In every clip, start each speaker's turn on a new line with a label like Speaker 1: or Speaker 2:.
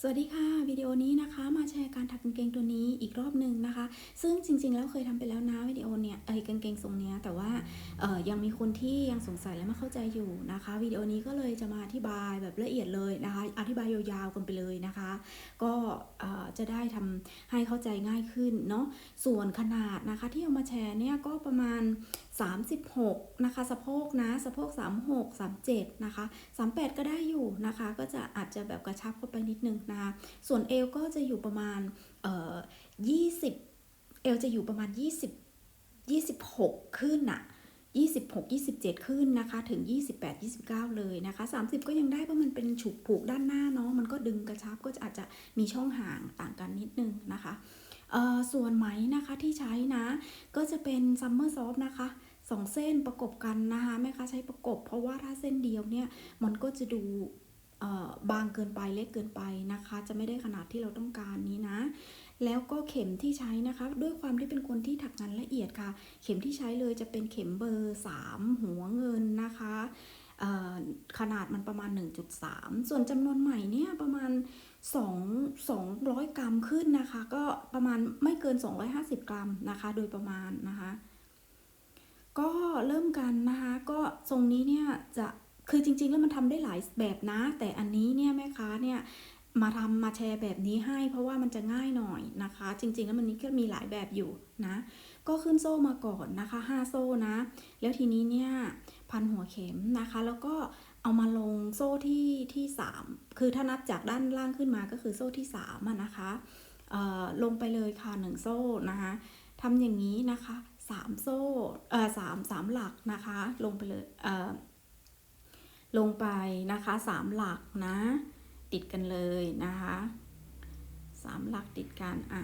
Speaker 1: สวัสดีค่ะวิดีโอนี้นะคะมาแชร์การถักกางเกงตัวนี้อีกรอบหนึ่งนะคะ ซึ่งจริงๆแล้วเคยทำไปแล้วนะวิดีโอเนี่ยเอ้ยกางเกงทรงเนี้ยแต่ว่าเอ่อยังมีคนที่ยังสงสัยและไม่เข้าใจอยู่นะคะวิดีโอนี้ก็เลยจะมาอธิบายแบบละเอียดเลยนะคะ อธิบายยาวๆกันไปเลยนะคะ ก็เอ่อจะได้ทำให้เข้าใจง่ายขึ้นเนาะส่วนขนาดนะคะที่เอามาแชร์เนี่ยก็ประมาณ 36 นะคะสะโพกนะสะโพก 36 37 นะคะ 38 ก็ได้อยู่นะคะ ก็จะอาจจะแบบกระชับเข้าไปนิดนึงนะคะส่วนเอวก็จะอยู่ประมาณเอ่อ20 เอวจะอยู่ประมาณ 20 26 ขึ้นอะ26 27 ขึ้นนะคะถึง 28 29 เลยนะคะ 30 ก็ยังได้เพราะมันเป็นฉุกผูกด้านหน้าเนาะมันก็ดึงกระชับก็จะอาจจะมีช่องห่างต่างกันนิดนึงนะคะเออส่วนไหมนะคะที่ใช้นะ ก็จะเป็นซัมเมอร์ซอฟนะคะ สองเส้นประกบกันนะคะแม่ค้าใช้ประกบ เพราะว่าถ้าเส้นเดียวเนี่ยมันก็จะดูเออบางเกินไปเล็กเกินไปนะคะ จะไม่ได้ขนาดที่เราต้องการนี้นะ แล้วก็เข็มที่ใช้นะคะ ด้วยความที่เป็นคนที่ถักงานละเอียดค่ะ เข็มที่ใช้เลยจะเป็นเข็มเบอร์ 3 หัวเงินนะคะเออขนาดมันประมาณ 1.3 ส่วนจำนวนใหม่เนี่ยประมาณ 2 200 กรัมขึ้นนะคะ ก็ประมาณไม่เกิน 250 กรัมนะคะ โดยประมาณนะคะ ก็เริ่มกันนะคะก็ทรงนี้เนี่ยจะคือจริง ๆ แล้วมันทำได้หลายแบบนะ แต่อันนี้เนี่ยแม่ค้าเนี่ยมาทำมาแชร์แบบนี้ให้ เพราะว่ามันจะง่ายหน่อยนะคะ จริง ๆ แล้วมันนี้ก็มีหลายแบบอยู่นะ ก็ขึ้นโซ่มาก่อนนะคะ 5 โซ่นะ แล้วทีนี้เนี่ยพันหัวเข็มนะคะ แล้วก็เอามาลงโซ่ที่ที่ 3 คือถ้านับจากด้านล่างขึ้นมาก็คือโซ่ที่3อะนะคะเออลงไปเลยค่ะ1โซ่นะคะทำอย่างนี้นะคะ 3โซ่เอ่อสามสามหลักนะคะลงไปเลยเอ่อลงไปนะคะ3หลักนะ ติดกันเลยนะคะสามหลักติดกันอะ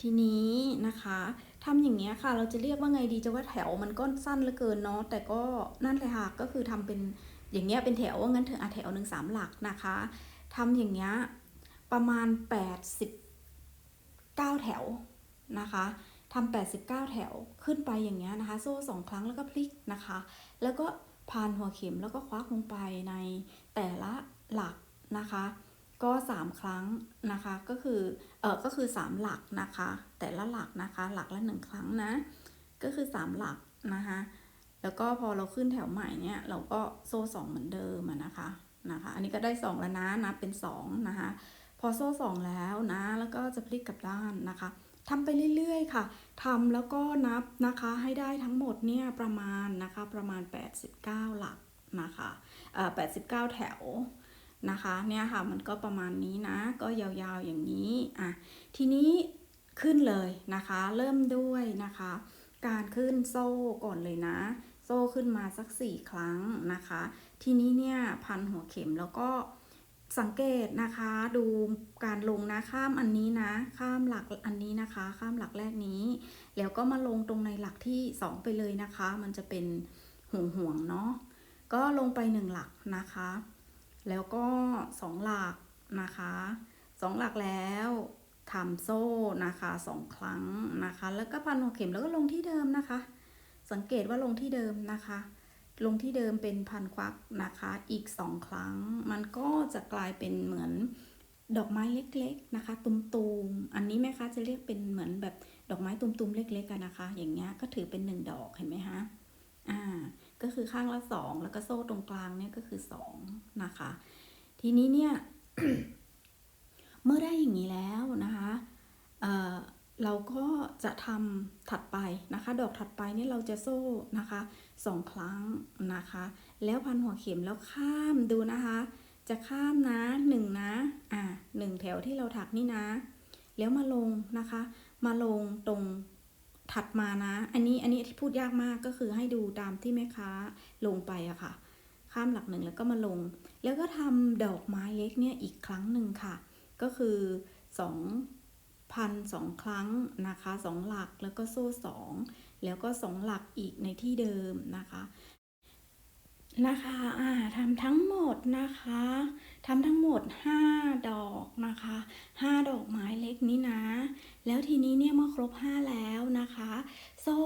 Speaker 1: ทีนี้นะคะทำอย่างเงี้ยค่ะ เราจะเรียกว่าไงดีจะว่าแถวมันก็สั้นเหลือเกินเนาะแต่ก็นั่นเลยค่ะก็คือทำเป็นอย่างเงี้ยเป็นแถวว่างั้นเถอะอะแถวหนึ่งสามหลักนะคะทำอย่างเงี้ยประมาณ89แถวนะคะ ทำ89 แถวขึ้นไปอย่างเงี้ยนะคะ โซ่สองครั้งแล้วก็พลิกนะคะ แล้วก็พานหัวเข็มแล้วก็ควักลงไปในแต่ละหลักนะคะ ก็ 3 ครั้งนะคะ ก็คือเออก็คือ 3 หลักนะคะ แต่ละหลักนะคะ หลักละ 1 ครั้งนะ ก็คือ 3 หลักนะคะ แล้วก็พอเราขึ้นแถวใหม่เนี่ยเราก็โซ่ 2 เหมือนเดิมนะคะนะคะ อันนี้ก็ได้ 2 แล้วนะนับเป็น 2 นะคะ พอโซ่ 2 แล้วนะ แล้วก็จะพลิกกลับด้านนะคะ ทำไปเรื่อยๆค่ะทำแล้วก็นับนะคะให้ได้ทั้งหมดเนี่ยประมาณนะคะประมาณ 89 หลักนะคะเอ่อ89 แถวนะคะเนี่ยค่ะมันก็ประมาณนี้นะ ก็ยาวๆอย่างนี้อะทีนี้ขึ้นเลยนะคะ เริ่มด้วยนะคะ การขึ้นโซ่ก่อนเลยนะ โซ่ขึ้นมาสัก 4 ครั้งนะคะ ทีนี้เนี่ยพันหัวเข็มแล้วก็ สังเกตนะคะดูการลงนะข้ามอันนี้นะข้ามหลักอันนี้นะคะ ข้ามหลักแรกนี้ แล้วก็มาลงตรงในหลักที่ 2 ไปเลยนะคะ มันจะเป็นห่วงห่วงๆเนาะก็ลงไป 1 หลักนะคะ แล้วก็สองหลักนะคะสองหลักแล้วทำโซ่นะคะสองครั้งนะคะ แล้วก็พันหัวเข็มแล้วก็ลงที่เดิมนะคะ สังเกตว่าลงที่เดิมนะคะ ลงที่เดิมเป็นพันควักนะคะอีกสองครั้ง มันก็จะกลายเป็นเหมือนดอกไม้เล็กๆนะคะ ตุมๆ อันนี้แม่คะจะเรียกเป็นเหมือนแบบดอกไม้ตุมๆเล็กๆกันนะคะ อย่างเงี้ยก็ถือเป็นหนึ่งดอกเห็นไหมคะอ่าก็คือข้างละสองแล้วก็โซ่ตรงกลางเนี่ยก็คือสองนะคะ ทีนี้เนี่ย เมื่อได้อย่างนี้แล้วนะคะเอ่อเราก็จะทำถัดไปนะคะ ดอกถัดไปเนี่ยเราจะโซ่นะคะ สองครั้งนะคะ แล้วพันหัวเข็มแล้วข้ามดูนะคะ จะข้ามนะหนึ่งนะอ่าหนึ่งแถวที่เราถักนี่นะ แล้วมาลงนะคะ มาลงตรงถัดมานะ อันนี้อันนี้ที่พูดยากมากก็คือให้ดูตามที่แม่ค้าลงไปอะค่ะ ข้ามหลักหนึ่งแล้วก็มาลง แล้วก็ทำดอกไม้เล็กเนี่ยอีกครั้งหนึ่งค่ะ ก็คือสองพันสองครั้งนะคะสองหลักแล้วก็โซ่สอง แล้วก็สองหลักอีกในที่เดิมนะคะนะคะอ่าทำทั้งหมดนะคะทำทั้งหมด 5 ดอกนะคะ 5 ดอกไม้เล็กนี้นะ แล้วทีนี้เนี่ยเมื่อครบ 5 แล้วนะคะ โซ่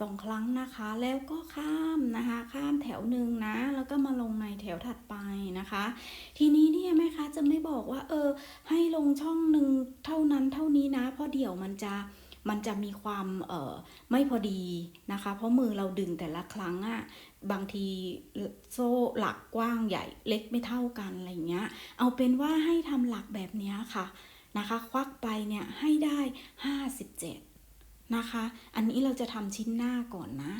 Speaker 1: สองครั้งนะคะ แล้วก็ข้ามนะคะ ข้ามแถวหนึ่งนะ แล้วก็มาลงในแถวถัดไปนะคะ ทีนี้เนี่ยแม่ค้าจะไม่บอกว่า เออ ให้ลงช่องหนึ่งเท่านั้นเท่านี้นะ เพราะเดี๋ยวมันจะ มันจะมีความเอ่อไม่พอดีนะคะ เพราะมือเราดึงแต่ละครั้งอะบางทีโซ่หลักกว้างใหญ่เล็กไม่เท่ากันอะไรเงี้ย เอาเป็นว่าให้ทำหลักแบบนี้ค่ะนะคะ ควักไปเนี่ยให้ได้ 57 นะคะ อันนี้เราจะทำชิ้นหน้าก่อนนะ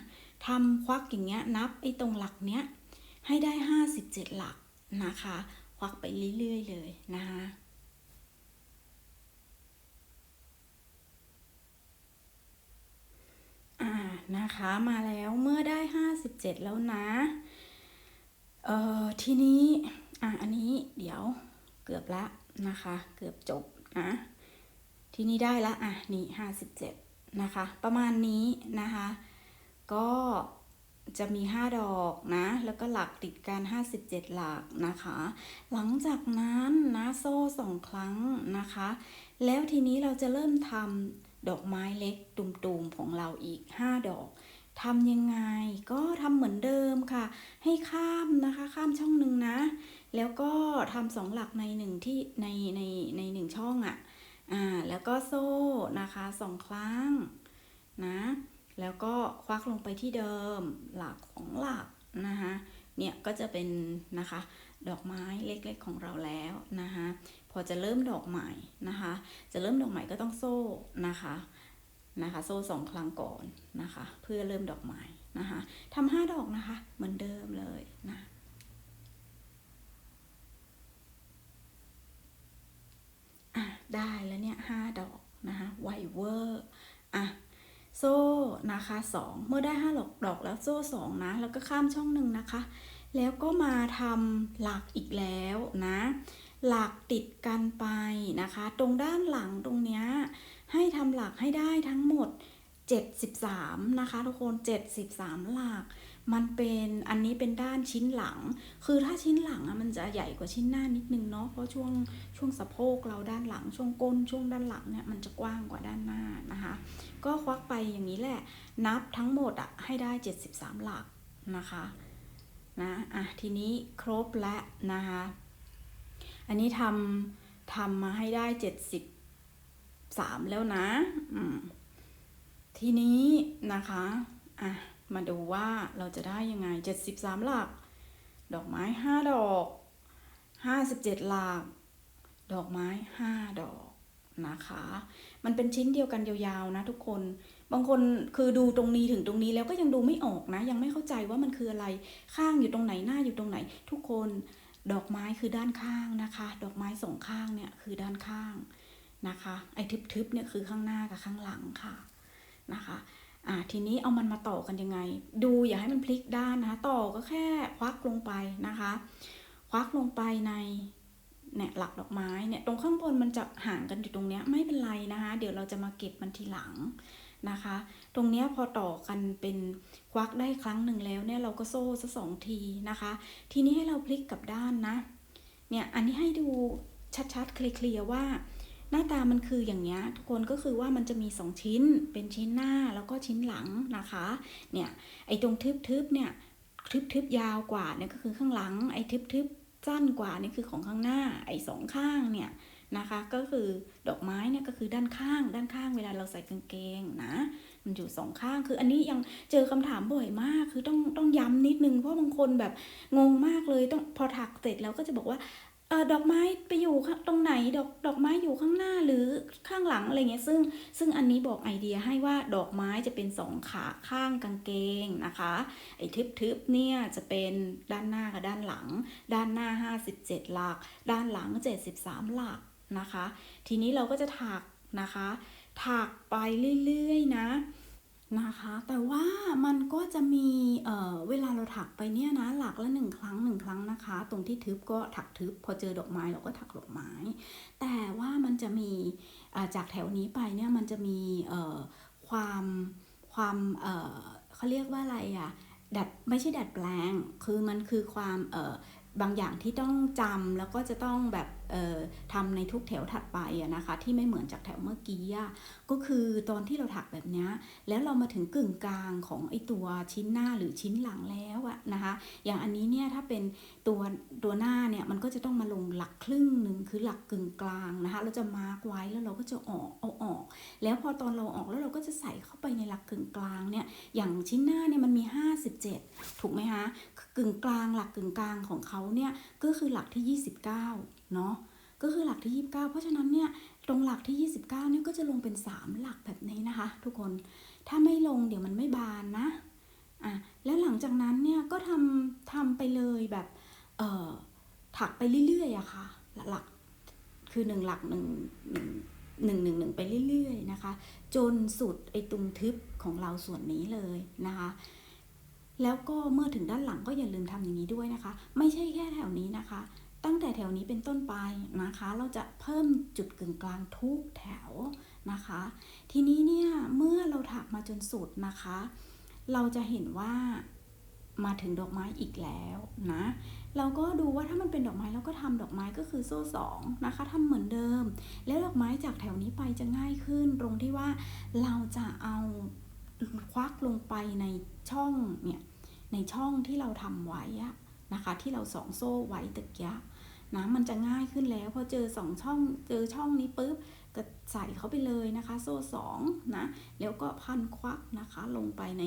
Speaker 1: ทำควักอย่างเงี้ยนับไอ้ตรงหลักเนี้ยให้ได้ 57 หลักนะคะ ควักไปเรื่อยๆเลยนะคะ อ่านะคะมาแล้วเมื่อได้ 57 แล้วนะ เอ่อทีนี้อะอันนี้เดี๋ยวเกือบละนะคะ เกือบจบนะทีนี้ได้ละอะนี่57 นะคะ ประมาณนี้นะคะ ก็จะมี 5 ดอกนะ แล้วก็หลักติดกัน 57 หลักนะคะ หลังจากนั้นนะโซ่สองครั้งนะคะ แล้วทีนี้เราจะเริ่มทำ ดอกไม้เล็กตุ่มๆของเราอีก 5 ดอกทำยังไงก็ทำเหมือนเดิมค่ะ ให้ข้ามนะคะข้ามช่องหนึ่งนะ แล้วก็ทำสองหลักในหนึ่งที่ในในในหนึ่งช่องอะ่ะอ่าแล้วก็โซ่นะคะสองครั้งนะแล้วก็ควักลงไปที่เดิมหลักของหลักนะคะเนี่ยก็จะเป็นนะคะดอกไม้เล็กๆของเราแล้วนะคะ อจะเริ่มดอกใหม่นะคะ จะเริ่มดอกใหม่ก็ต้องโซ่นะคะนะคะ โซ่สองครั้งก่อนนะคะ เพื่อเริ่มดอกใหม่นะคะทำห้าดอกนะคะ เหมือนเดิมเลยนะได้แล้วเนี่ยห้าดอกนะคะไวเวอร์อะโซ่นะคะสองเมื่อได้ห้าดอกดอกแล้วโซ่สองนะ แล้วก็ข้ามช่องหนึ่งนะคะ แล้วก็มาทำหลักอีกแล้วนะ หลักติดกันไปนะคะ ตรงด้านหลังตรงเนี้ยให้ทำหลักให้ได้ทั้งหมด 73 นะคะ ทุกคน 73 หลัก มันเป็นอันนี้เป็นด้านชิ้นหลัง คือถ้าชิ้นหลังอะมันจะใหญ่กว่าชิ้นหน้านิดนึงเนาะเพราะช่วงช่วงสะโพกเราด้านหลังช่วงก้นช่วงด้านหลังเนี่ยมันจะกว้างกว่าด้านหน้านะคะ ก็ควักไปอย่างนี้แหละนับทั้งหมดอะให้ได้ 73 หลักนะคะนะอะทีนี้ครบแล้วนะคะ อันนี้ทำทำมาให้ได้73แล้วนะทีนี้นะคะอะมาดูว่าเราจะได้ยังไง73หลัก ดอกไม้5ดอก57หลัก ดอกไม้5ดอกนะคะ มันเป็นชิ้นเดียวกันยาวๆนะทุกคน บางคนคือดูตรงนี้ถึงตรงนี้แล้วก็ยังดูไม่ออกนะ ยังไม่เข้าใจว่ามันคืออะไร ข้างอยู่ตรงไหนหน้าอยู่ตรงไหน ทุกคน ดอกไม้คือด้านข้างนะคะ ดอกไม้สองข้างเนี่ยคือด้านข้างนะคะ ไอ้ทึบๆเนี่ยคือข้างหน้ากับข้างหลังค่ะนะคะอ่าทีนี้เอามันมาต่อกันยังไง ดูอย่าให้มันพลิกด้านนะ ต่อก็แค่ควักลงไปนะคะ ควักลงไปในเนี่ยหลักดอกไม้เนี่ยตรงข้างบนมันจะห่างกันอยู่ตรงเนี้ยไม่เป็นไรนะคะ เดี๋ยวเราจะมาเก็บมันทีหลังนะคะ ตรงนี้พอต่อกันเป็นควักได้ครั้งหนึ่งแล้วเนี่ยเราก็โซ่สักสองทีนะคะ ทีนี้ให้เราพลิกกลับด้านนะ เนี่ยอันนี้ให้ดูชัดๆเคลียร์ว่า หน้าตามันคืออย่างเงี้ยทุกคนก็คือว่ามันจะมีสองชิ้น เป็นชิ้นหน้าแล้วก็ชิ้นหลังนะคะ เนี่ยไอ้ตรงทึบๆเนี่ยทึบๆยาวกว่าเนี่ยก็คือข้างหลัง ไอ้ทึบๆสั้นกว่านี่คือของข้างหน้า ไอ้สองข้างเนี่ยนะคะ ก็คือดอกไม้เนี่ยก็คือด้านข้าง ด้านข้างเวลาเราใส่กางเกงนะ มันอยู่สองข้าง คืออันนี้ยังเจอคำถามบ่อยมาก คือต้องต้องย้ำนิดนึง เพราะบางคนแบบงงมากเลย ต้องพอถักเสร็จแล้วก็จะบอกว่าเออดอกไม้ไปอยู่ตรงไหนดอกดอกไม้อยู่ข้างหน้าหรือข้างหลังอะไรเงี้ยซึ่งซึ่งอันนี้บอกไอเดียให้ว่าดอกไม้จะเป็นสองขาข้างกางเกงนะคะไอ้ทึบๆเนี่ยจะเป็นด้านหน้ากับด้านหลัง ด้านหน้า 57 หลัก ด้านหลัง 73 หลักนะคะ ทีนี้เราก็จะถักนะคะ ถักไปเรื่อยๆนะนะคะ แต่ว่ามันก็จะมีเออเวลาเราถักไปเนี่ยนะ หลักละหนึ่งครั้งหนึ่งครั้งนะคะ ตรงที่ทึบก็ถักทึบ พอเจอดอกไม้เราก็ถักดอกไม้ แต่ว่ามันจะมีอ่าจากแถวนี้ไปเนี่ยมันจะมีเออความความเออเขาเรียกว่าอะไรอะดัดไม่ใช่ดัดแปลง คือมันคือความเออบางอย่างที่ต้องจำแล้วก็จะต้องแบบ ทำในทุกแถวถัดไปนะคะ ที่ไม่เหมือนจากแถวเมื่อกี้ก็คือตอนที่เราถักแบบนี้แล้วเรามาถึงกึ่งกลางของไอตัวชิ้นหน้าหรือชิ้นหลังแล้วอะนะคะ อย่างอันนี้เนี่ยถ้าเป็นตัวตัวหน้าเนี่ยมันก็จะต้องมาลงหลักครึ่งหนึ่งคือหลักกึ่งกลางนะคะ เราจะมาร์กไว้แล้วเราก็จะออกเอาออก แล้วพอตอนเราออกแล้วเราก็จะใส่เข้าไปในหลักกึ่งกลางเนี่ยอย่างชิ้นหน้าเนี่ยมันมี 57 ถูกไหมคะกึ่งกลางหลักกึ่งกลางของเขาเนี่ยก็คือหลักที่ 29เนาะก็คือหลักที่ 29 เพราะฉะนั้นเนี่ย ตรงหลักที่ 29เนี่ยก็จะลงเป็น 3 หลักแบบนี้นะคะ ทุกคน ถ้าไม่ลงเดี๋ยวมันไม่บานนะ อะ แล้วหลังจากนั้นเนี่ยก็ทำทำไปเลยแบบ เอ่อ ถักไปเรื่อยๆอะค่ะ หลัก คือหนึ่งหลักหนึ่งหนึ่งหนึ่งหนึ่งไปเรื่อยๆนะคะ จนสุดไอ้ตรงทึบของเราส่วนนี้เลยนะคะ แล้วก็เมื่อถึงด้านหลังก็อย่าลืมทำอย่างนี้ด้วยนะคะ ไม่ใช่แค่แถวนี้นะคะ ตั้งแต่แถวนี้เป็นต้นไปนะคะ เราจะเพิ่มจุดกึ่งกลางทุกแถวนะคะ ทีนี้เนี่ยเมื่อเราถักมาจนสุดนะคะ เราจะเห็นว่ามาถึงดอกไม้อีกแล้วนะ เราก็ดูว่าถ้ามันเป็นดอกไม้เราก็ทำดอกไม้ก็คือโซ่สองนะคะทำเหมือนเดิม แล้วดอกไม้จากแถวนี้ไปจะง่ายขึ้น ตรงที่ว่าเราจะเอาควักลงไปในช่องเนี่ยในช่องที่เราทำไว้นะคะ ที่เราสองโซ่ไว้ตะเกียะ นะมันจะง่ายขึ้นแล้วพอเจอสองช่องเจอช่องนี้ปุ๊บก็ใส่เข้าไปเลยนะคะ โซ่สองนะแล้วก็พันควักนะคะ ลงไปใน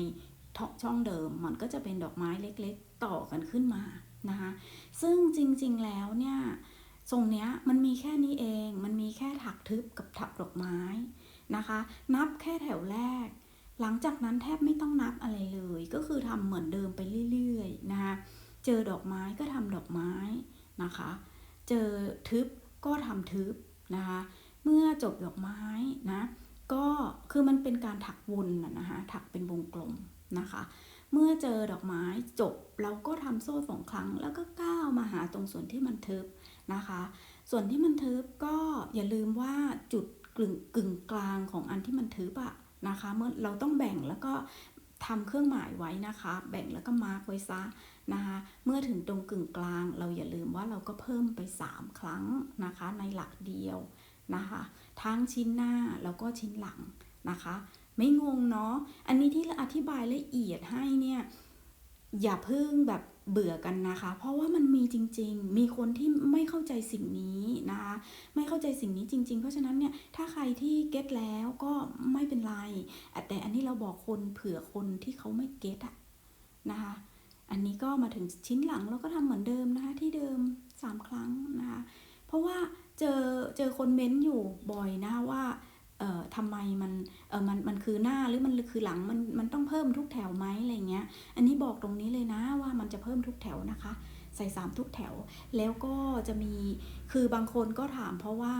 Speaker 1: ช่องเดิม มันก็จะเป็นดอกไม้เล็กๆ ต่อกันขึ้นมานะคะซึ่งจริงๆแล้วเนี่ยทรงเนี้ยมันมีแค่นี้เองมันมีแค่ถักทึบกับถักดอกไม้นะคะ นับแค่แถวแรก หลังจากนั้นแทบไม่ต้องนับอะไรเลย ก็คือทำเหมือนเดิมไปเรื่อยๆนะคะเจอดอกไม้ก็ทำดอกไม้นะคะ เจอทึบก็ทำทึบนะคะ เมื่อจบดอกไม้นะก็คือมันเป็นการถักวนนะคะถักเป็นวงกลมนะคะ เมื่อเจอดอกไม้จบเราก็ทำโซ่สองครั้ง แล้วก็ก้าวมาหาตรงส่วนที่มันทึบนะคะ ส่วนที่มันทึบก็อย่าลืมว่าจุดกึ่งกึ่งกลางของอันที่มันทึบอะนะคะ เมื่อเราต้องแบ่งแล้วก็ ทำเครื่องหมายไว้นะคะ แบ่งแล้วก็มาร์กไว้ซะนะคะ เมื่อถึงตรงกึ่งกลาง เราอย่าลืมว่าเราก็เพิ่มไป 3 ครั้งนะคะ ในหลักเดียวนะคะ ทั้งชิ้นหน้าแล้วก็ชิ้นหลังนะคะ ไม่งงเนาะ อันนี้ที่เราอธิบายละเอียดให้เนี่ย อย่าเพิ่งแบบ เบื่อกันนะคะ เพราะว่ามันมีจริง ๆ มีคนที่ไม่เข้าใจสิ่งนี้นะคะ ไม่เข้าใจสิ่งนี้จริง ๆ เพราะฉะนั้นเนี่ยถ้าใครที่เก็ตแล้วก็ไม่เป็นไร แต่อันนี้เราบอกคนเผื่อคนที่เขาไม่เก็ตอะนะคะ อันนี้ก็มาถึงชิ้นหลังเราก็ทำเหมือนเดิมนะคะ ที่เดิม 3 ครั้งนะคะ เพราะว่าเจอเจอคนเม้นอยู่บ่อยนะว่า เอ่อทำไมมันเออมันมันคือหน้าหรือมันคือหลังมันมันต้องเพิ่มทุกแถวไหมอะไรเงี้ย อันนี้บอกตรงนี้เลยนะว่ามันจะเพิ่มทุกแถวนะคะ ใส่สามทุกแถว แล้วก็จะมีคือบางคนก็ถามเพราะว่า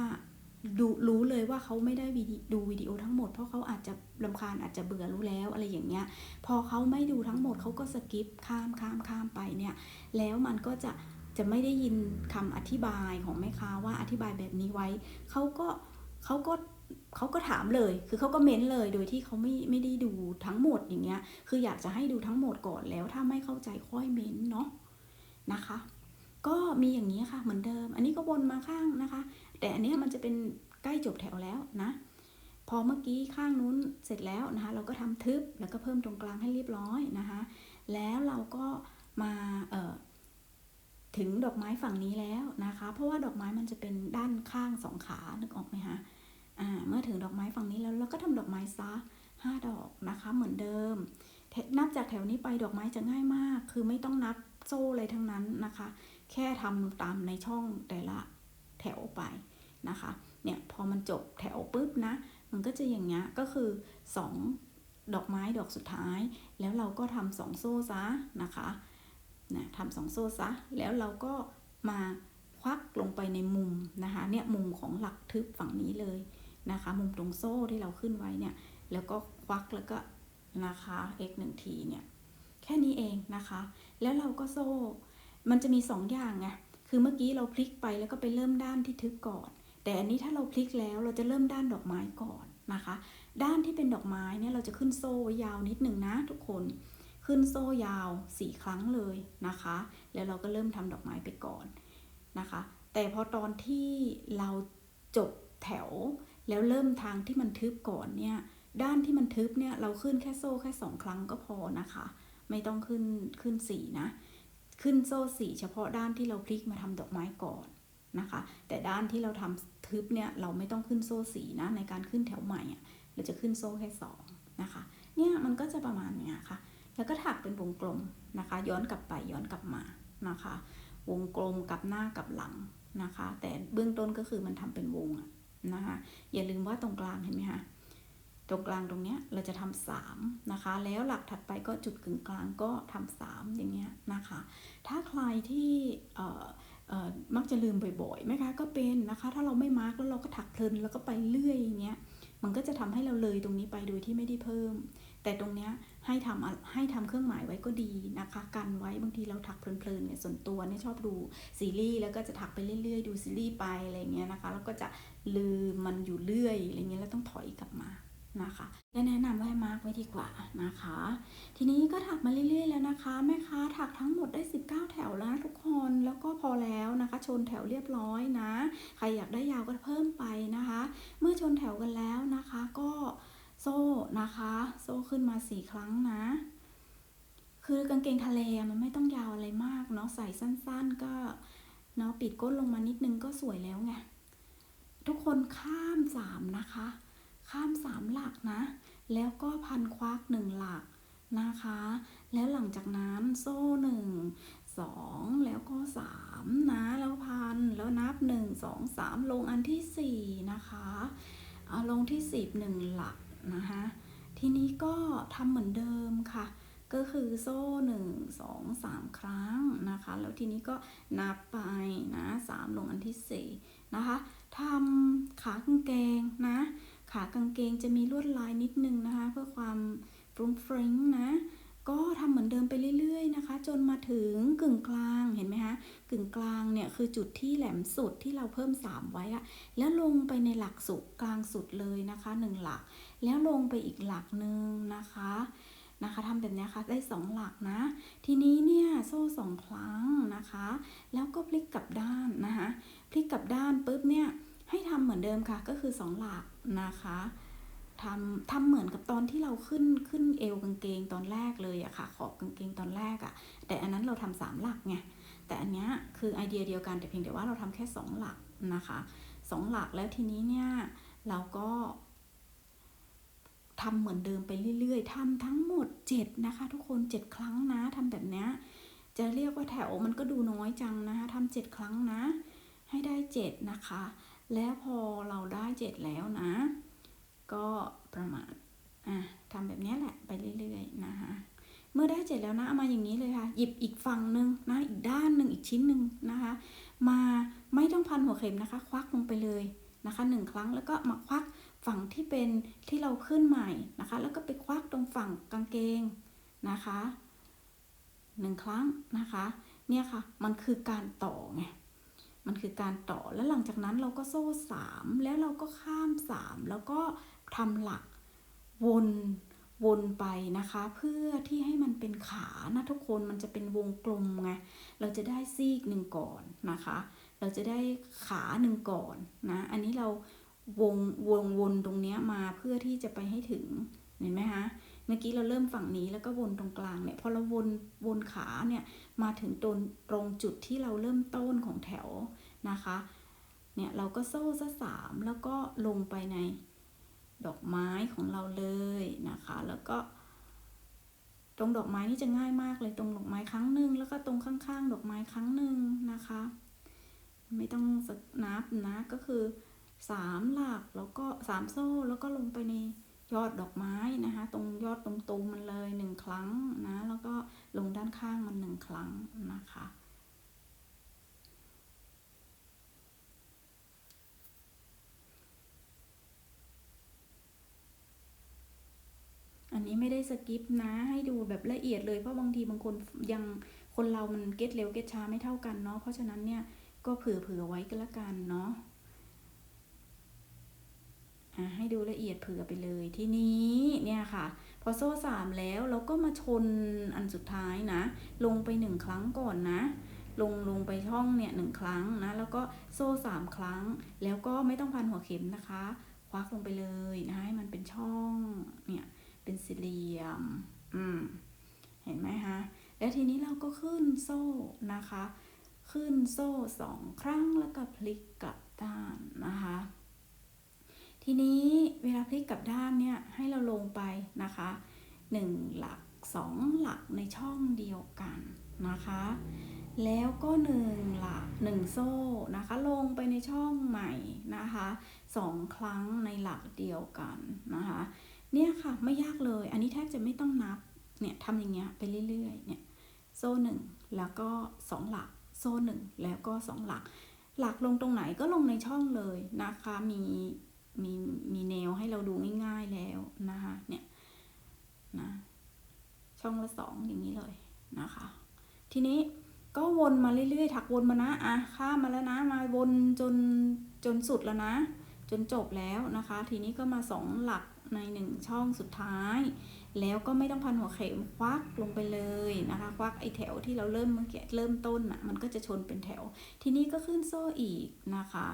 Speaker 1: ดูรู้เลยว่าเขาไม่ได้ดูวิดีโอทั้งหมด เพราะเขาอาจจะลำคาญอาจจะเบื่อรู้แล้วอะไรอย่างเงี้ย พอเขาไม่ดูทั้งหมดเขาก็สกิปข้ามข้ามข้ามไปเนี่ย แล้วมันก็จะจะไม่ได้ยินคำอธิบายของแม่ค้าว่าอธิบายแบบนี้ไว้เขาก็เขาก็ เขาก็ถามเลย คือเขาก็เม้นเลย โดยที่เขาไม่ไม่ได้ดูทั้งหมดอย่างเงี้ย คืออยากจะให้ดูทั้งหมดก่อนแล้ว ถ้าไม่เข้าใจค่อยเม้นเนาะนะคะ ก็มีอย่างนี้ค่ะเหมือนเดิม อันนี้ก็วนมาข้างนะคะ แต่อันนี้มันจะเป็นใกล้จบแถวแล้วนะ พอเมื่อกี้ข้างนู้นเสร็จแล้วนะคะ เราก็ทำทึบแล้วก็เพิ่มตรงกลางให้เรียบร้อยนะคะ แล้วเราก็มาเอ่อถึงดอกไม้ฝั่งนี้แล้วนะคะ เพราะว่าดอกไม้มันจะเป็นด้านข้างสองขานึกออกไหมคะ เมื่อถึงดอกไม้ฝั่งนี้แล้วเราก็ทำดอกไม้ซะห้าดอกนะคะ เหมือนเดิม นับจากแถวนี้ไปดอกไม้จะง่ายมาก คือไม่ต้องนับโซ่เลยทั้งนั้นนะคะ แค่ทำตามในช่องแต่ละแถวไปนะคะ เนี่ยพอมันจบแถวปุ๊บนะ มันก็จะอย่างเงี้ย ก็คือ 2 ดอกไม้ดอกสุดท้าย แล้วเราก็ทำสองโซ่ซะนะคะนะทำสองโซ่ซะ แล้วเราก็มาควักลงไปในมุมนะคะ เนี่ยมุมของหลักทึบฝั่งนี้เลย นะคะ มุมตรงโซ่ที่เราขึ้นไว้เนี่ย แล้วก็ควักแล้วก็นะคะ x หนึ่งทีเนี่ย แค่นี้เองนะคะ แล้วเราก็โซ่ มันจะมีสองอย่างไง คือเมื่อกี้เราพลิกไปแล้วก็ไปเริ่มด้านที่ทึบก่อน แต่อันนี้ถ้าเราพลิกแล้วเราจะเริ่มด้านดอกไม้ก่อนนะคะ ด้านที่เป็นดอกไม้เนี่ยเราจะขึ้นโซ่ไว้ยาวนิดหนึ่งนะทุกคน ขึ้นโซ่ยาวสี่ครั้งเลยนะคะ แล้วเราก็เริ่มทำดอกไม้ไปก่อนนะคะ แต่พอตอนที่เราจบแถว แล้วเริ่มทางที่มันทึบก่อนเนี่ย ด้านที่มันทึบเนี่ยเราขึ้นแค่โซ่แค่สองครั้งก็พอนะคะ ไม่ต้องขึ้นขึ้นสี่นะ ขึ้นโซ่สี่เฉพาะด้านที่เราพลิกมาทำดอกไม้ก่อนนะคะ แต่ด้านที่เราทำทึบเนี่ยเราไม่ต้องขึ้นโซ่สี่นะในการขึ้นแถวใหม่อะเราจะขึ้นโซ่แค่สองนะคะ เนี่ยมันก็จะประมาณเนี้ยค่ะ แล้วก็ถักเป็นวงกลมนะคะ ย้อนกลับไปย้อนกลับมานะคะ วงกลมกับหน้ากับหลังนะคะ แต่เบื้องต้นก็คือมันทำเป็นวงอะ นะคะอย่าลืมว่าตรงกลางเห็นไหมคะตรงกลางตรงเนี้ยเราจะทำสามนะคะ แล้วหลักถัดไปก็จุดกึ่งกลางก็ทำสามอย่างเงี้ยนะคะ ถ้าใครที่เอ่อเอ่อมักจะลืมบ่อยๆไหมคะก็เป็นนะคะ ถ้าเราไม่มาร์กแล้วเราก็ถักเพลินแล้วก็ไปเรื่อยอย่างเงี้ยมันก็จะทำให้เราเลยตรงนี้ไปโดยที่ไม่ได้เพิ่ม แต่ตรงเนี้ย ให้ทำให้ทำเครื่องหมายไว้ก็ดีนะคะ กันไว้บางทีเราถักเพลินๆเนี่ยส่วนตัวเนี่ยชอบดูซีรีส์แล้วก็จะถักไปเรื่อยๆ ดูซีรีส์ไปอะไรเงี้ยนะคะ แล้วก็จะลืมมันอยู่เรื่อยอะไรเงี้ยแล้วต้องถอยกลับมานะคะและแนะนำว่าให้มาร์กไว้ดีกว่านะคะ ทีนี้ก็ถักมาเรื่อยๆแล้วนะคะแม่ค้าถักทั้งหมดได้ 19 แถวแล้วนะทุกคนแล้วก็พอแล้วนะคะ ชนแถวเรียบร้อยนะ ใครอยากได้ยาวก็เพิ่มไปนะคะ เมื่อชนแถวกันแล้วนะคะก็ โซ่นะคะ โซ่ขึ้นมาสี่ครั้งนะ คือกางเกงทะเลมันไม่ต้องยาวอะไรมากเนาะใส่สั้นๆก็เนาะปิดก้นลงมานิดนึงก็สวยแล้วไงทุกคนข้ามสามนะคะ ข้ามสามหลักนะ แล้วก็พันควักหนึ่งหลักนะคะ แล้วหลังจากนั้นโซ่หนึ่งสองแล้วก็สามนะแล้วพันแล้วนับหนึ่งสองสามลงอันที่สี่นะคะเอาลงที่สิบหนึ่งหลัก นะคะทีนี้ก็ทำเหมือนเดิมค่ะ ก็คือโซ่หนึ่งสองสามครั้งนะคะ แล้วทีนี้ก็นับไปนะสามลงอันที่สี่นะคะทำขากางเกงนะ ขากางเกงจะมีลวดลายนิดนึงนะคะ เพื่อความฟรุ้งฟริ้งนะก็ทำเหมือนเดิมไปเรื่อยๆนะคะ จนมาถึงกึ่งกลางเห็นไหมคะกึ่งกลางเนี่ยคือจุดที่แหลมสุดที่เราเพิ่ม 3 ไว้อะแล้วลงไปในหลักสุดกลางสุดเลยนะคะหนึ่งหลัก แล้วลงไปอีกหลักหนึ่งนะคะนะคะทำแบบนี้ค่ะได้ 2 หลักนะ ทีนี้เนี่ยโซ่สองครั้งนะคะ แล้วก็พลิกกลับด้านนะคะพลิกกลับด้านปุ๊บเนี่ยให้ทำเหมือนเดิมค่ะก็คือสองหลักนะคะทำทำเหมือนกับตอนที่เราขึ้นขึ้นเอวกางเกงตอนแรกเลยอะค่ะ ขอบกางเกงตอนแรกอะแต่อันนั้นเราทำสามหลักไงแต่อันเนี้ยคือไอเดียเดียวกันแต่เพียงแต่ว่าเราทำแค่สองหลักนะคะสองหลักแล้วทีนี้เนี่ยเราก็ ทำเหมือนเดิมไปเรื่อยๆทำทั้งหมด 7 นะคะ ทุกคน 7 ครั้งนะทำแบบเนี้ยจะเรียกว่าแถวมันก็ดูน้อยจังนะคะทำเจ็ดครั้งนะ ให้ได้ 7 นะคะ แล้วพอเราได้เจ็ดแล้วนะ ก็ประมาณอะทำแบบนี้แหละไปเรื่อยๆนะคะเมื่อได้เจ็ดแล้วนะเอามาอย่างนี้เลยค่ะ หยิบอีกฝั่งหนึ่งนะอีกด้านหนึ่งอีกชิ้นหนึ่งนะคะ มาไม่ต้องพันหัวเข็มนะคะ ควักลงไปเลยนะคะหนึ่งครั้งแล้วก็มาควัก ฝั่งที่เป็นที่เราขึ้นใหม่นะคะ แล้วก็ไปควักตรงฝั่งกางเกงนะคะหนึ่งครั้งนะคะ เนี่ยค่ะ มันคือการต่อไง มันคือการต่อ แล้วหลังจากนั้นเราก็โซ่สามแล้วเราก็ข้ามสามแล้วก็ทำหลักวนวนไปนะคะ เพื่อที่ให้มันเป็นขานะทุกคนมันจะเป็นวงกลมไง เราจะได้ซีกหนึ่งก่อนนะคะ เราจะได้ขาหนึ่งก่อนนะ อันนี้เรา วงวงวนตรงเนี้ยมาเพื่อที่จะไปให้ถึงเห็นไหมคะเมื่อกี้เราเริ่มฝั่งนี้แล้วก็วนตรงกลางเนี่ยพอเราวนวนขาเนี่ยมาถึงตรงตรงจุดที่เราเริ่มต้นของแถวนะคะเนี่ยเราก็โซ่ซะสามแล้วก็ลงไปในดอกไม้ของเราเลยนะคะ แล้วก็ ตรงดอกไม้นี่จะง่ายมากเลยตรงดอกไม้ครั้งหนึ่งแล้วก็ตรงข้างๆ ดอกไม้ครั้งหนึ่งนะคะ ไม่ต้องนับนะก็คือ สามหลักแล้วก็สามโซ่แล้วก็ลงไปในยอดดอกไม้นะคะ ตรงยอดตรงตูมมันเลยหนึ่งครั้งนะ แล้วก็ลงด้านข้างมันหนึ่งครั้งนะคะอันนี้ไม่ได้สกิปนะให้ดูแบบละเอียดเลยเพราะบางทีบางคนยังคนเรามันเก็ตเร็วเก็ตช้าไม่เท่ากันเนาะเพราะฉะนั้นเนี่ยก็เผื่อๆไว้ก็แล้วกันเนาะอะ ให้ดูละเอียดเผื่อไปเลยทีนี้เนี่ยค่ะ พอโซ่สามแล้วเราก็มาชนอันสุดท้ายนะ ลงไปหนึ่งครั้งก่อนนะ ลงลงไปช่องเนี่ยหนึ่งครั้งนะ แล้วก็โซ่สามครั้ง แล้วก็ไม่ต้องพันหัวเข็มนะคะ ควักลงไปเลยนะให้มันเป็นช่องเนี่ยเป็นสี่เหลี่ยม อืม เห็นไหมคะแล้วทีนี้เราก็ขึ้นโซ่นะคะ ขึ้นโซ่สองครั้งแล้วก็พลิกกลับด้านนะคะ ทีนี้เวลาพลิกกลับด้านเนี่ยให้เราลงไปนะคะหนึ่งหลักสองหลักในช่องเดียวกันนะคะ แล้วก็หนึ่งหลักหนึ่งโซ่นะคะ ลงไปในช่องใหม่นะคะสองครั้งในหลักเดียวกันนะคะ เนี่ยค่ะไม่ยากเลย อันนี้แทบจะไม่ต้องนับ เนี่ยทำอย่างเงี้ยไปเรื่อยๆ เนี่ยโซ่หนึ่งแล้วก็สองหลัก โซ่หนึ่งแล้วก็สองหลัก หลักลงตรงไหนก็ลงในช่องเลยนะคะ มี มีมีแนวให้เราดูง่ายๆแล้วนะคะ เนี่ยนะช่องละสองอย่างนี้เลยนะคะ ทีนี้ก็วนมาเรื่อยๆ ถักวนมานะอะข้ามมาแล้วนะ มาวนจนจนสุดแล้วนะ จนจบแล้วนะคะ ทีนี้ก็มาสองหลักในหนึ่งช่องสุดท้าย แล้วก็ไม่ต้องพันหัวเข็มควักลงไปเลยนะคะ ควักไอแถวที่เราเริ่มเมื่อกี้เริ่มต้นอะมันก็จะชนเป็นแถว ทีนี้ก็ขึ้นโซ่อีกนะคะ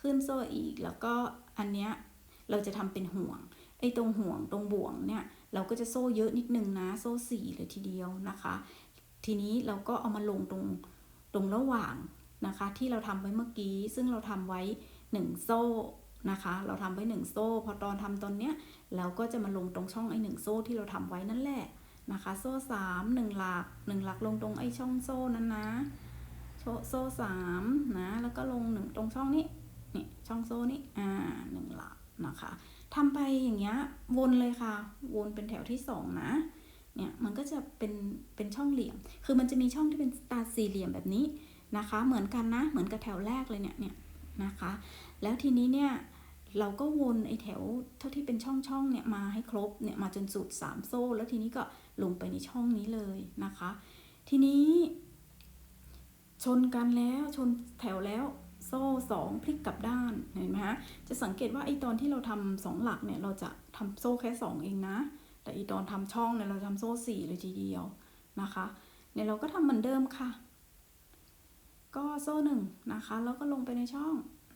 Speaker 1: ขึ้นโซ่อีกแล้วก็ อันเนี้ยเราจะทำเป็นห่วง ไอ้ตรงห่วงตรงบ่วงเนี่ยเราก็จะโซ่เยอะนิดนึงนะ โซ่สี่เลยทีเดียวนะคะ ทีนี้เราก็เอามาลงตรงตรงระหว่างนะคะ ที่เราทำไว้เมื่อกี้ ซึ่งเราทำไว้หนึ่งโซ่นะคะ เราทำไว้หนึ่งโซ่ พอตอนทำตอนเนี้ยเราก็จะมาลงตรงช่องไอ้หนึ่งโซ่ที่เราทำไว้นั่นแหละนะคะ โซ่สามหนึ่งหลักหนึ่งหลักลงตรงไอ้ช่องโซ่นั้นนะโซ่โซ่สามนะแล้วก็ลงหนึ่งตรงช่องนี้ นี่ช่องโซ่นี้อ่าหนึ่งหลักนะคะทำไปอย่างเงี้ยวนเลยค่ะ วนเป็นแถวที่สองนะเนี่ยมันก็จะเป็นเป็นช่องเหลี่ยม คือมันจะมีช่องที่เป็นตาสี่เหลี่ยมแบบนี้นะคะ เหมือนกันนะเหมือนกับแถวแรกเลยเนี่ยเนี่ยนะคะ แล้วทีนี้เนี่ยเราก็วนไอ้แถวเท่าที่เป็นช่องช่องเนี่ยมาให้ครบเนี่ยมาจนสุดสามโซ่ แล้วทีนี้ก็ลงไปในช่องนี้เลยนะคะ ทีนี้ ชนกันแล้วชนแถวแล้ว โซ่สองพลิกกลับด้านเห็นไหมฮะจะสังเกตว่าไอตอนที่เราทำสองหลักเนี่ยเราจะทำโซ่แค่สองเองนะ แต่อีตอนทำช่องเนี่ยเราทำโซ่สี่เลยทีเดียวนะคะเนี่ยเราก็ทำเหมือนเดิมค่ะ ก็โซ่หนึ่งนะคะแล้วก็ลงไปในช่อง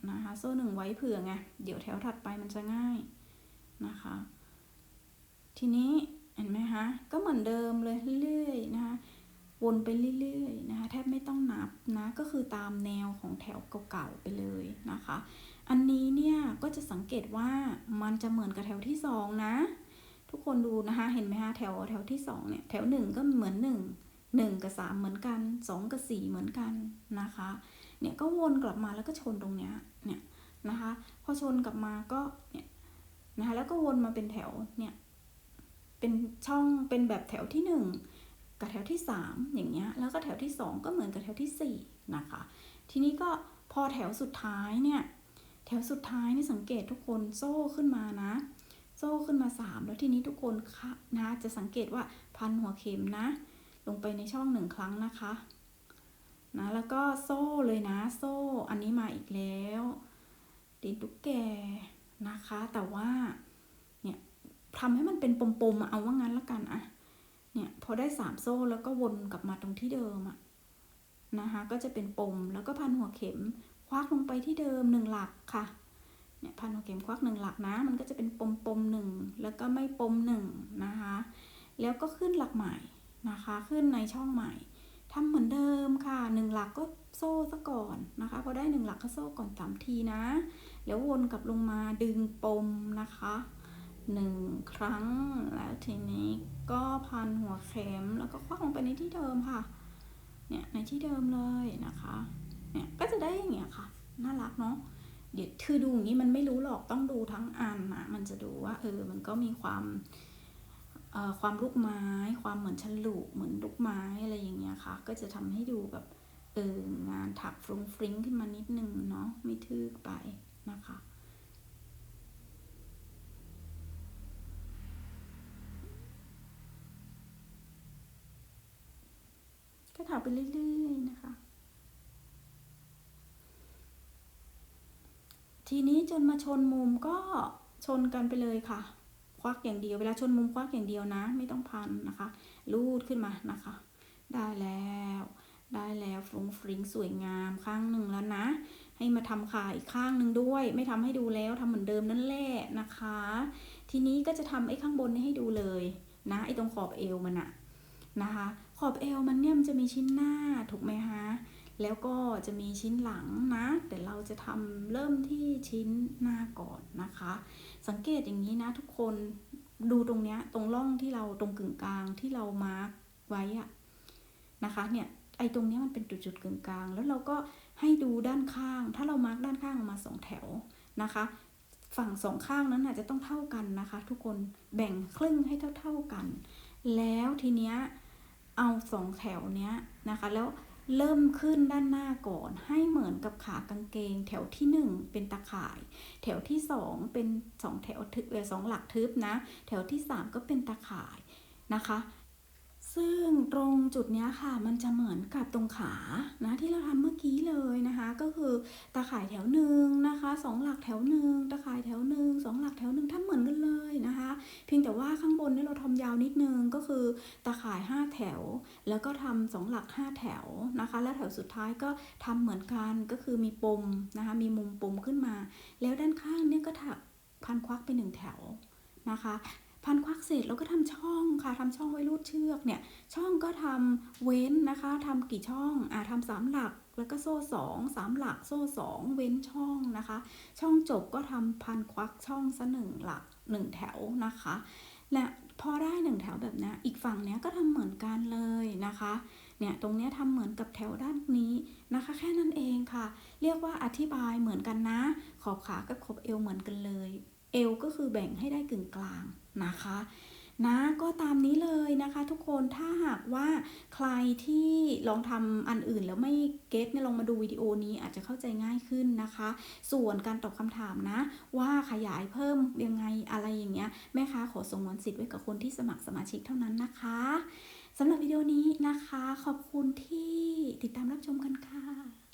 Speaker 1: นะคะโซ่หนึ่งไว้เผื่อไงเดี๋ยวแถวถัดไปมันจะง่ายนะคะ ทีนี้เห็นไหมคะก็เหมือนเดิมเลยเรื่อยๆนะคะ วนไปเรื่อยๆนะคะแทบไม่ต้องนับนะก็คือตามแนวของแถวเก่าๆไปเลยนะคะ อันนี้เนี่ยก็จะสังเกตว่ามันจะเหมือนกับแถวที่สองนะ ทุกคนดูนะคะเห็นไหมคะแถวแถวที่สองเนี่ยแถวหนึ่งก็เหมือนหนึ่งหนึ่งกับสามเหมือนกันสองกับสี่เหมือนกันนะคะเนี่ยก็วนกลับมาแล้วก็ชนตรงเนี้ยเนี่ยนะคะพอชนกลับมาก็เนี่ยนะคะแล้วก็วนมาเป็นแถวเนี่ยเป็นช่องเป็นแบบแถวที่หนึ่ง กับแถวที่สามอย่างเงี้ยแล้วก็แถวที่สองก็เหมือนกับแถวที่สี่นะคะ ทีนี้ก็พอแถวสุดท้ายเนี่ยแถวสุดท้ายนี่สังเกตทุกคนโซ่ขึ้นมานะ โซ่ขึ้นมาสามแล้วทีนี้ทุกคนคะนะจะสังเกตว่าพันหัวเข็มนะ ลงไปในช่องหนึ่งครั้งนะคะนะแล้วก็โซ่เลยนะ โซ่อันนี้มาอีกแล้วตีนตุ๊กแกนะคะ แต่ว่าเนี่ยทำให้มันเป็นปมๆเอาว่างั้นละกันอะ เนี่ยพอได้สามโซ่แล้วก็วนกลับมาตรงที่เดิมอะนะคะก็จะเป็นปมแล้วก็พันหัวเข็มควักลงไปที่เดิมหนึ่งหลักค่ะเนี่ยพันหัวเข็มควักหนึ่งหลักนะ มันก็จะเป็นปมปมหนึ่งแล้วก็ไม่ปมหนึ่งนะคะแล้วก็ขึ้นหลักใหม่นะคะขึ้นในช่องใหม่ทำเหมือนเดิมค่ะหนึ่งหลักก็โซ่ซะก่อนนะคะพอได้หนึ่งหลักก็โซ่ก่อนสามทีนะ แล้ววนกลับลงมาดึงปมนะคะ หนึ่งครั้ง แล้วทีนี้ก็พันหัวเข็มแล้วก็ควักลงไปในที่เดิมค่ะ เนี่ยในที่เดิมเลยนะคะ เนี่ยก็จะได้อย่างเงี้ยค่ะ น่ารักเนาะ เดี๋ยวคือดูอย่างนี้มันไม่รู้หรอกต้องดูทั้งอันนะมันจะดูว่าเออมันก็มีความเอ่อความลูกไม้ ความเหมือนฉลุเหมือนลูกไม้อะไรอย่างเงี้ยค่ะ ก็จะทำให้ดูแบบเอองานถักฟรุ้งฟริ้งขึ้นมานิดนึงเนาะไม่ทื่อไปนะคะ ก็ถักไปเรื่อยๆนะคะ ทีนี้จนมาชนมุมก็ชนกันไปเลยค่ะ ควักอย่างเดียว เวลาชนมุมควักอย่างเดียวนะ ไม่ต้องพันนะคะรูดขึ้นมานะคะ ได้แล้ว ได้แล้วฟรุ้งฟริ้งสวยงามข้างหนึ่งแล้วนะ ให้มาทำขาอีกข้างหนึ่งด้วย ไม่ทำให้ดูแล้วทำเหมือนเดิมนั่นแหละนะคะ ทีนี้ก็จะทำไอ้ข้างบนนี้ให้ดูเลยนะไอ้ตรงขอบเอวมันอะนะคะ ขอบเอวมันเนี่ยมันจะมีชิ้นหน้าถูกไหมคะแล้วก็จะมีชิ้นหลังนะ แต่เราจะทำเริ่มที่ชิ้นหน้าก่อนนะคะ สังเกตอย่างนี้นะทุกคนดูตรงเนี้ยตรงร่องที่เราตรงกึ่งกลางที่เรามาร์กไว้อะนะคะเนี่ยไอ้ตรงเนี้ยมันเป็นจุดๆกึ่งกลาง แล้วเราก็ให้ดูด้านข้าง ถ้าเรามาร์กด้านข้างออกมาสองแถวนะคะ ฝั่งสองข้างนั้นอาจจะต้องเท่ากันนะคะ ทุกคนแบ่งครึ่งให้เท่า ๆกัน แล้วทีเนี้ย เอาสองแถวเนี้ยนะคะ แล้วเริ่มขึ้นด้านหน้าก่อน ให้เหมือนกับขากางเกง แถวที่หนึ่งเป็นตะข่าย แถวที่สองเป็นสองแถวทึบเออสองหลักทึบนะ แถวที่สามก็เป็นตะข่ายนะคะ ซึ่งตรงจุดนี้ค่ะมันจะเหมือนกับตรงขานะที่เราทำเมื่อกี้เลยนะคะ ก็คือตาข่ายแถวหนึ่งนะคะสองหลักแถวหนึ่งตาข่ายแถวหนึ่งสองหลักแถวหนึ่งทำเหมือนกันเลยนะคะ เพียงแต่ว่าข้างบนนี่เราทำยาวนิดนึงก็คือตาข่ายห้าแถว แล้วก็ทำสองหลักห้าแถวนะคะ แล้วแถวสุดท้ายก็ทำเหมือนกันก็คือมีปมนะคะมีมุมปมขึ้นมา แล้วด้านข้างเนี่ยก็ถักพันควักไปหนึ่งแถวนะคะ พันควักเสร็จแล้วก็ทำช่องค่ะทำช่องไว้รูดเชือกเนี่ยช่องก็ทำเว้นนะคะทำกี่ช่องอ่าทำสามหลักแล้วก็โซ่สองสามหลักโซ่สองเว้นช่องนะคะ ช่องจบก็ทำพันควักช่องซะหนึ่งหลักหนึ่งแถวนะคะ และพอได้หนึ่งแถวแบบนี้อีกฝั่งเนี้ยก็ทำเหมือนกันเลยนะคะเนี่ยตรงเนี้ยทำเหมือนกับแถวด้านนี้นะคะ แค่นั้นเองค่ะ เรียกว่าอธิบายเหมือนกันนะ ขอบขากับขอบเอวเหมือนกันเลย เอวก็คือแบ่งให้ได้กึ่งกลาง นะคะนะก็ตามนี้เลยนะคะทุกคนถ้าหากว่าใครที่ลองทำอันอื่นแล้วไม่เก็ตเนี่ยลองมาดูวิดีโอนี้อาจจะเข้าใจง่ายขึ้นนะคะ ส่วนการตอบคำถามนะ ว่าขยายเพิ่มยังไงอะไรอย่างเงี้ยแม่ค้าขอสงวนสิทธิ์ไว้กับคนที่สมัครสมาชิกเท่านั้นนะคะสำหรับวิดีโอนี้นะคะ ขอบคุณที่ติดตามรับชมกันค่ะ